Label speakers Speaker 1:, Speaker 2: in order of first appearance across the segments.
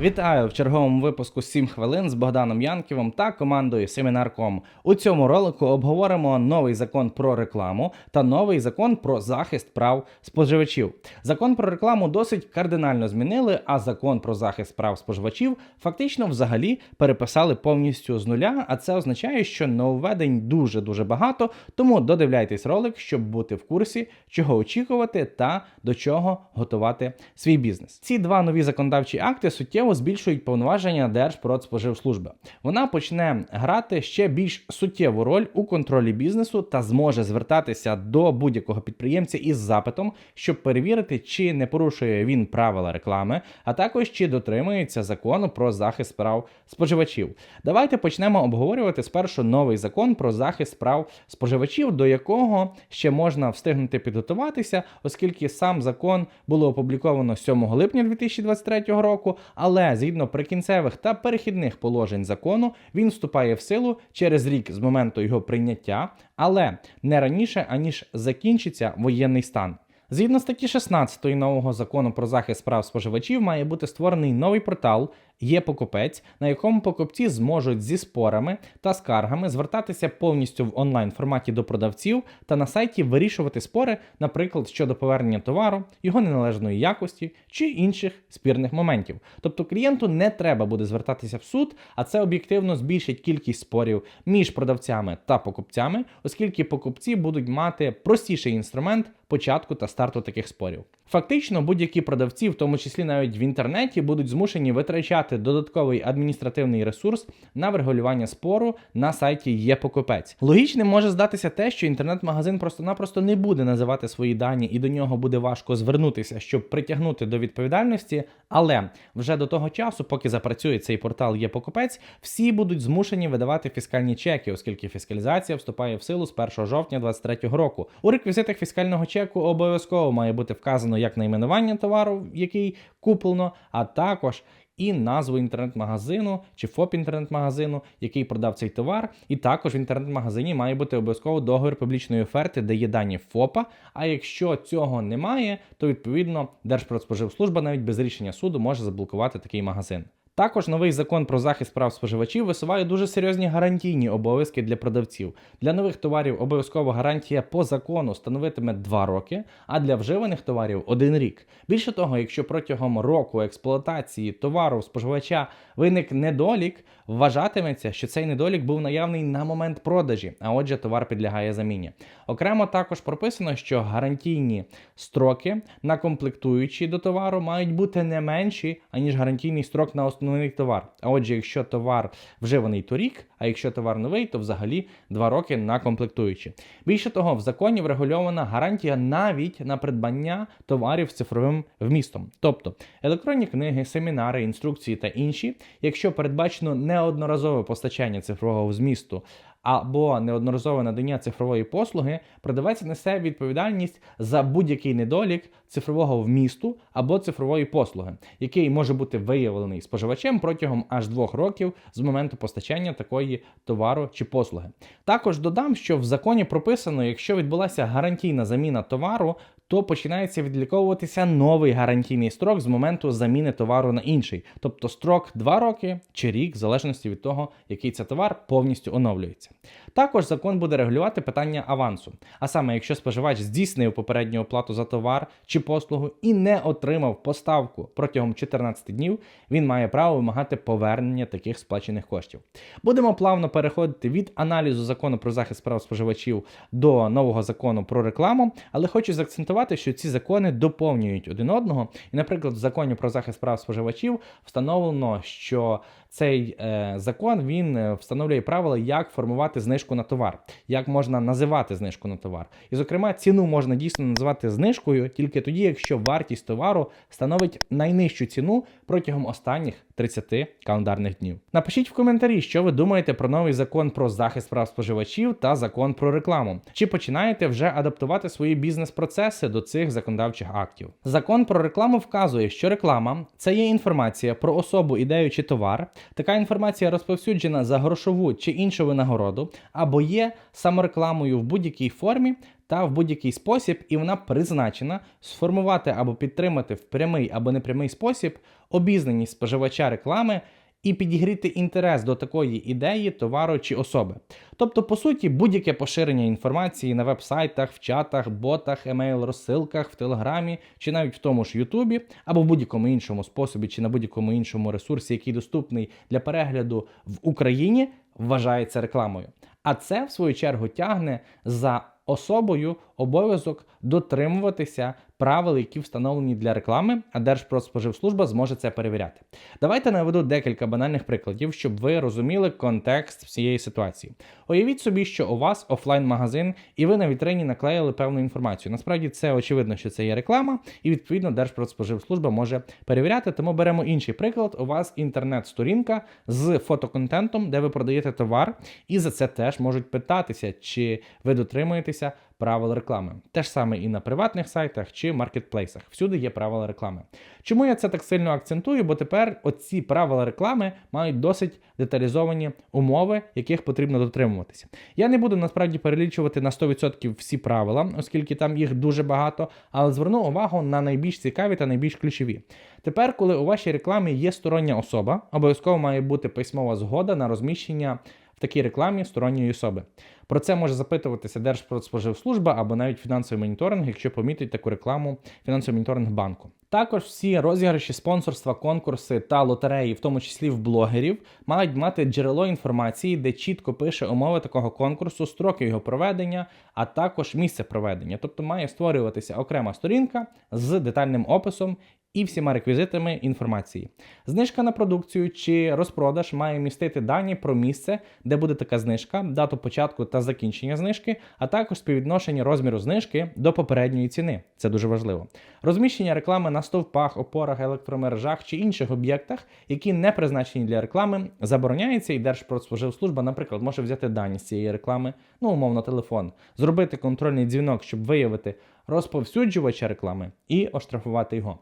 Speaker 1: Вітаю в черговому випуску 7 хвилин з Богданом Янківом та командою Семінар.ком. У цьому ролику обговоримо новий закон про рекламу та новий закон про захист прав споживачів. Закон про рекламу досить кардинально змінили, а закон про захист прав споживачів фактично взагалі переписали повністю з нуля. А це означає, що нововведень дуже дуже багато. Тому додивляйтесь ролик, щоб бути в курсі, чого очікувати та до чого готувати свій бізнес. Ці два нові законодавчі акти суттєво збільшують повноваження Держпродспоживслужби. Вона почне грати ще більш суттєву роль у контролі бізнесу та зможе звертатися до будь-якого підприємця із запитом, щоб перевірити, чи не порушує він правила реклами, а також чи дотримується закону про захист прав споживачів. Давайте почнемо обговорювати спершу новий закон про захист прав споживачів, до якого ще можна встигнути підготуватися, оскільки сам закон було опубліковано 7 липня 2023 року. Але згідно прикінцевих та перехідних положень закону, він вступає в силу через рік з моменту його прийняття, але не раніше аніж закінчиться воєнний стан. Згідно статті 16 нового закону про захист прав споживачів, має бути створений новий портал є покупець, на якому покупці зможуть зі спорами та скаргами звертатися повністю в онлайн форматі до продавців та на сайті вирішувати спори, наприклад, щодо повернення товару, його неналежної якості чи інших спірних моментів. Тобто клієнту не треба буде звертатися в суд, а це об'єктивно збільшить кількість спорів між продавцями та покупцями, оскільки покупці будуть мати простіший інструмент початку та старту таких спорів. Фактично, будь-які продавці, в тому числі навіть в інтернеті, будуть змушені витрачати додатковий адміністративний ресурс на врегулювання спору на сайті є покупець. Логічним може здатися те, що інтернет-магазин просто-напросто не буде називати свої дані, і до нього буде важко звернутися, щоб притягнути до відповідальності. Але вже до того часу, поки запрацює цей портал є покупець, всі будуть змушені видавати фіскальні чеки, оскільки фіскалізація вступає в силу з 1 жовтня 2023 року. У реквізитах фіскального чеку обов'язково має бути вказано як найменування товару, який куплено, а також і назву інтернет-магазину чи ФОП інтернет-магазину, який продав цей товар. І також в інтернет-магазині має бути обов'язково договір публічної оферти, де є дані ФОПа. А якщо цього немає, то відповідно Держпродспоживслужба навіть без рішення суду може заблокувати такий магазин. Також новий закон про захист прав споживачів висуває дуже серйозні гарантійні обов'язки для продавців. Для нових товарів обов'язкова гарантія по закону становитиме 2 роки, а для вживаних товарів 1 рік. Більше того, якщо протягом року експлуатації товару споживача виник недолік, вважатиметься, що цей недолік був наявний на момент продажі, а отже, товар підлягає заміні. Окремо також прописано, що гарантійні строки на комплектуючі до товару мають бути не менші, аніж гарантійний строк на основний товар. А отже, якщо товар вживаний торік, а якщо товар новий, то взагалі 2 роки на комплектуючі. Більше того, в законі врегульована гарантія навіть на придбання товарів з цифровим вмістом, тобто електронні книги, семінари, інструкції та інші, якщо передбачено неодноразове постачання цифрового змісту або неодноразове надання цифрової послуги, продавець несе відповідальність за будь-який недолік цифрового вмісту або цифрової послуги, який може бути виявлений споживачем протягом аж двох років з моменту постачання такої товару чи послуги. Також додам, що в законі прописано, якщо відбулася гарантійна заміна товару, то починається відліковуватися новий гарантійний строк з моменту заміни товару на інший, тобто строк 2 роки чи рік, в залежності від того, який це товар повністю оновлюється. Також закон буде регулювати питання авансу. А саме, якщо споживач здійснив попередню оплату за товар чи послугу і не отримав поставку протягом 14 днів, він має право вимагати повернення таких сплачених коштів. Будемо плавно переходити від аналізу закону про захист прав споживачів до нового закону про рекламу, але хочу заакцентувати, що ці закони доповнюють один одного. І, наприклад, в законі про захист прав споживачів встановлено, що цей е, закон він е, встановлює правила, як формувати знижку на товар, як можна називати знижку на товар. І, зокрема, ціну можна дійсно називати знижкою тільки тоді, якщо вартість товару становить найнижчу ціну протягом останніх 30 календарних днів. Напишіть в коментарі, що ви думаєте про новий закон про захист прав споживачів та закон про рекламу. Чи починаєте вже адаптувати свої бізнес-процеси до цих законодавчих актів? Закон про рекламу вказує, що реклама це є інформація про особу, ідею чи товар, Така інформація розповсюджена за грошову чи іншу винагороду, або є саморекламою в будь-якій формі та в будь-який спосіб, і вона призначена сформувати або підтримати в прямий або непрямий спосіб обізнаність споживача реклами і підігріти інтерес до такої ідеї, товару чи особи. Тобто, по суті, будь-яке поширення інформації на веб-сайтах, в чатах, ботах, емейл-розсилках, в Телеграмі чи навіть в тому ж Ютубі, або в будь-якому іншому способі, чи на будь-якому іншому ресурсі, який доступний для перегляду в Україні, вважається рекламою. А це, в свою чергу, тягне за особою обов'язок дотримуватися правил, які встановлені для реклами, а Держпродспоживслужба зможе це перевіряти. Давайте наведу декілька банальних прикладів, щоб ви розуміли контекст всієї ситуації. Уявіть собі, що у вас офлайн-магазин, і ви на вітрині наклеїли певну інформацію. Насправді це очевидно, що це є реклама, і відповідно Держпродспоживслужба може перевіряти. Тому беремо інший приклад. У вас інтернет-сторінка з фотоконтентом, де ви продаєте товар, і за це теж можуть питатися, чи ви дотримуєтеся правил реклами. Те ж саме і на приватних сайтах чи маркетплейсах. Всюди є правила реклами. Чому я це так сильно акцентую? Бо тепер оці правила реклами мають досить деталізовані умови, яких потрібно дотримуватися. Я не буду насправді перелічувати на 100% всі правила, оскільки там їх дуже багато, але зверну увагу на найбільш цікаві та найбільш ключові. Тепер, коли у вашій рекламі є стороння особа, обов'язково має бути письмова згода на розміщення в такій рекламі сторонньої особи. Про це може запитуватися Держпродспоживслужба або навіть фінансовий моніторинг, якщо помітить таку рекламу фінансовий моніторинг банку. Також всі розіграші, спонсорства, конкурси та лотереї, в тому числі в блогерів, мають мати джерело інформації, де чітко пише умови такого конкурсу, строки його проведення, а також місце проведення. Тобто має створюватися окрема сторінка з детальним описом і всіма реквізитами інформації. Знижка на продукцію чи розпродаж має містити дані про місце, де буде така знижка, дату початку та закінчення знижки, а також співвідношення розміру знижки до попередньої ціни. Це дуже важливо. Розміщення реклами на стовпах, опорах, електромережах чи інших об'єктах, які не призначені для реклами, забороняється, і Держпродспоживслужба, наприклад, може взяти дані з цієї реклами, ну умовно телефон, зробити контрольний дзвінок, щоб виявити розповсюджувача реклами і оштрафувати його.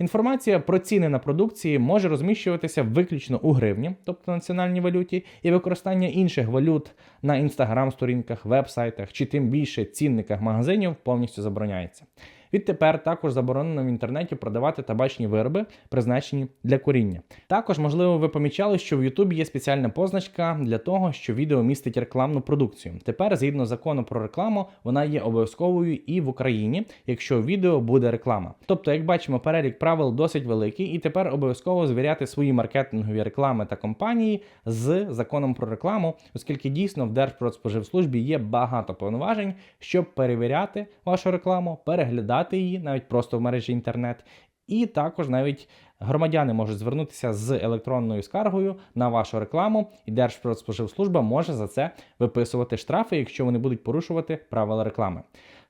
Speaker 1: Інформація про ціни на продукції може розміщуватися виключно у гривні, тобто національній валюті, і використання інших валют на інстаграм-сторінках, веб-сайтах чи тим більше цінниках магазинів повністю забороняється. Відтепер також заборонено в інтернеті продавати табачні вироби, призначені для куріння. Також, можливо, ви помічали, що в Ютубі є спеціальна позначка для того, що відео містить рекламну продукцію. Тепер, згідно закону про рекламу, вона є обов'язковою і в Україні, якщо в відео буде реклама. Тобто, як бачимо, перелік правил досить великий, і тепер обов'язково звіряти свої маркетингові реклами та компанії з законом про рекламу, оскільки дійсно в Держпродспоживслужбі є багато повноважень, щоб перевіряти вашу рекламу, переглядати її навіть просто в мережі інтернет. І також навіть громадяни можуть звернутися з електронною скаргою на вашу рекламу, і Держпродспоживслужба може за це виписувати штрафи, якщо вони будуть порушувати правила реклами.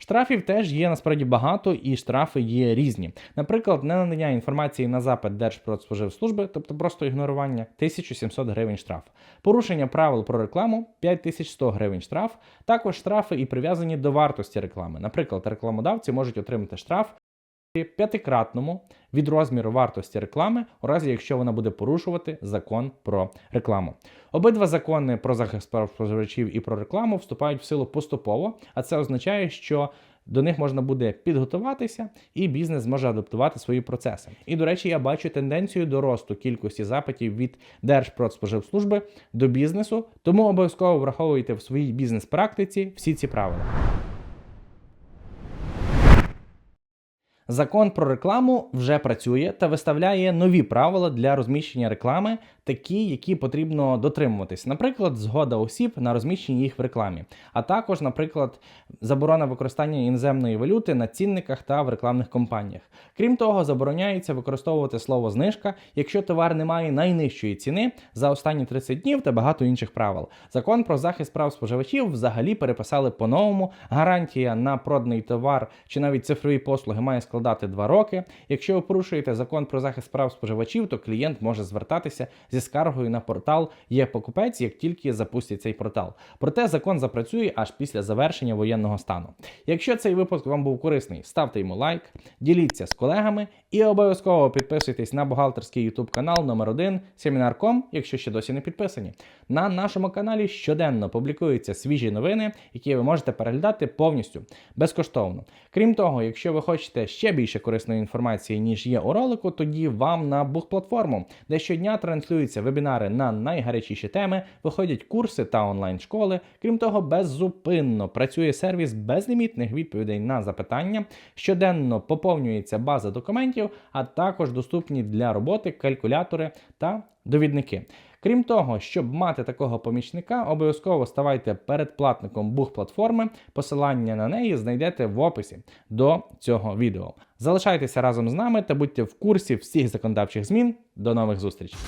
Speaker 1: Штрафів теж є насправді багато, і штрафи є різні. Наприклад, ненадання інформації на запит Держпродспоживслужби, тобто просто ігнорування 1700 гривень штраф. Порушення правил про рекламу 5100 гривень штраф. Також штрафи і прив'язані до вартості реклами. Наприклад, рекламодавці можуть отримати штраф п'ятикратному від розміру вартості реклами, у разі якщо вона буде порушувати закон про рекламу. Обидва закони про захист прав споживачів і про рекламу вступають в силу поступово, а це означає, що до них можна буде підготуватися, і бізнес зможе адаптувати свої процеси. І, до речі, я бачу тенденцію до росту кількості запитів від Держпродспоживслужби до бізнесу, тому обов'язково враховуйте в своїй бізнес-практиці всі ці правила. Закон про рекламу вже працює та виставляє нові правила для розміщення реклами, такі, які потрібно дотримуватись. Наприклад, згода осіб на розміщення їх в рекламі, а також, наприклад, заборона використання іноземної валюти на цінниках та в рекламних кампаніях. Крім того, забороняється використовувати слово знижка, якщо товар не має найнижчої ціни за останні 30 днів та багато інших правил. Закон про захист прав споживачів взагалі переписали по-новому. Гарантія на проданий товар чи навіть цифрові послуги має складати 2 роки. Якщо ви порушуєте закон про захист прав споживачів, то клієнт може звертатися зі зі скаргою на портал є покупець, як тільки запустять цей портал. Проте закон запрацює аж після завершення воєнного стану. Якщо цей випуск вам був корисний, ставте йому лайк, діліться з колегами і обов'язково підписуйтесь на бухгалтерський YouTube канал номер 1 Семінар.ком, якщо ще досі не підписані. На нашому каналі щоденно публікуються свіжі новини, які ви можете переглядати повністю безкоштовно. Крім того, якщо ви хочете ще більше корисної інформації, ніж є у ролику, тоді вам на Бух-платформу, де щодня транслюються вебінари на найгарячіші теми, виходять курси та онлайн-школи. Крім того, беззупинно працює сервіс безлімітних відповідей на запитання, щоденно поповнюється база документів, а також доступні для роботи калькулятори та довідники. Крім того, щоб мати такого помічника, обов'язково ставайте передплатником Бух-платформи. Посилання на неї знайдете в описі до цього відео. Залишайтеся разом з нами та будьте в курсі всіх законодавчих змін. До нових зустрічей!